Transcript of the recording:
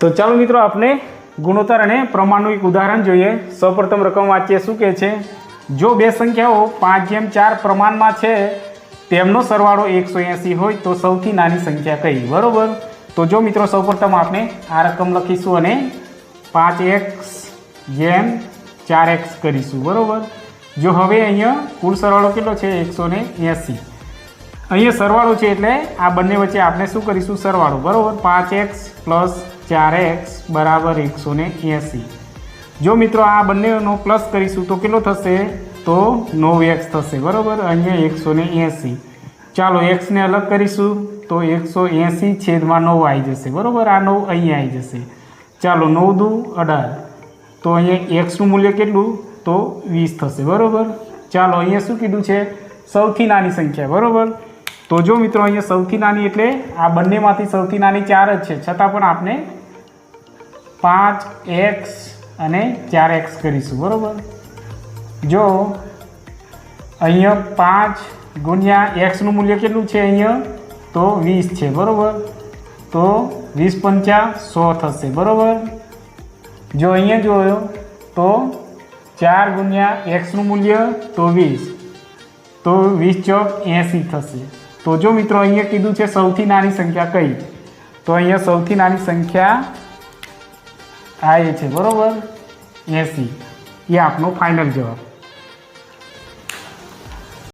તો ચાલો મિત્રો, આપણે ગુણોત્તર અને પ્રમાણનું એક ઉદાહરણ જોઈએ. સૌપ્રથમ રકમ વાંચીએ, શું કહે છે? જો બે સંખ્યાઓ પાંચ જેમ ચાર પ્રમાણમાં છે, તેમનો સરવાળો એકસો એંસી હોય તો સૌથી નાની સંખ્યા કઈ? બરાબર? તો જો મિત્રો, સૌપ્રથમ આપણે આ રકમ લખીશું અને પાંચ એક્સ જેમ ચાર એક્સ કરીશું. બરાબર? જો હવે અહીંયા કુલ સરવાળો કેટલો છે? એકસો ને એંસી. અહીંયા સરવાળો છે એટલે આ બંને વચ્ચે આપણે શું કરીશું? સરવાળો. બરાબર? પાંચ એક્સ પ્લસ ચાર એક્સ બરાબર એકસો ને એંસી જો મિત્રો આ બંનેનો પ્લસ કરીશું તો કેટલો થશે? તો નવ એક્સ થશે, બરાબર? અહીંયા એકસો ને એંસી. ચાલો એક્સને અલગ કરીશું તો એકસો એંસી છેદમાં નવ આવી જશે, બરાબર? આ નવ અહીંયા આવી જશે. ચાલો નવ દુ અઢાર. તો અહીંયા એક્સનું મૂલ્ય કેટલું? તો વીસ થશે, બરાબર? ચાલો અહીંયા શું કીધું છે? સૌથી નાની સંખ્યા, બરાબર? તો જો મિત્રો અહીંયા સૌથી નાની એટલે આ બંનેમાંથી સૌથી નાની ચાર જ છે, છતાં પણ આપણે પાંચ એક્સ અને ચાર એક્સ કરીશું, બરાબર? જો અહીંયા પાંચ ગુણ્યા એક્સનું મૂલ્ય કેટલું છે અહીંયા? તો વીસ છે, બરાબર? તો વીસ પંચા સો થશે, બરાબર? જો અહીંયા જોયો, તો ચાર ગુણ્યા એક્સનું મૂલ્ય તો વીસ. તો વીસ ચોક એંસી થશે. તો જો મિત્રો અહીંયા કીધું છે સૌથી નાની સંખ્યા કઈ? તો અહીંયા સૌથી નાની સંખ્યા આ એ છે બરાબર? એંસી એ આપનો ફાઇનલ જવાબ.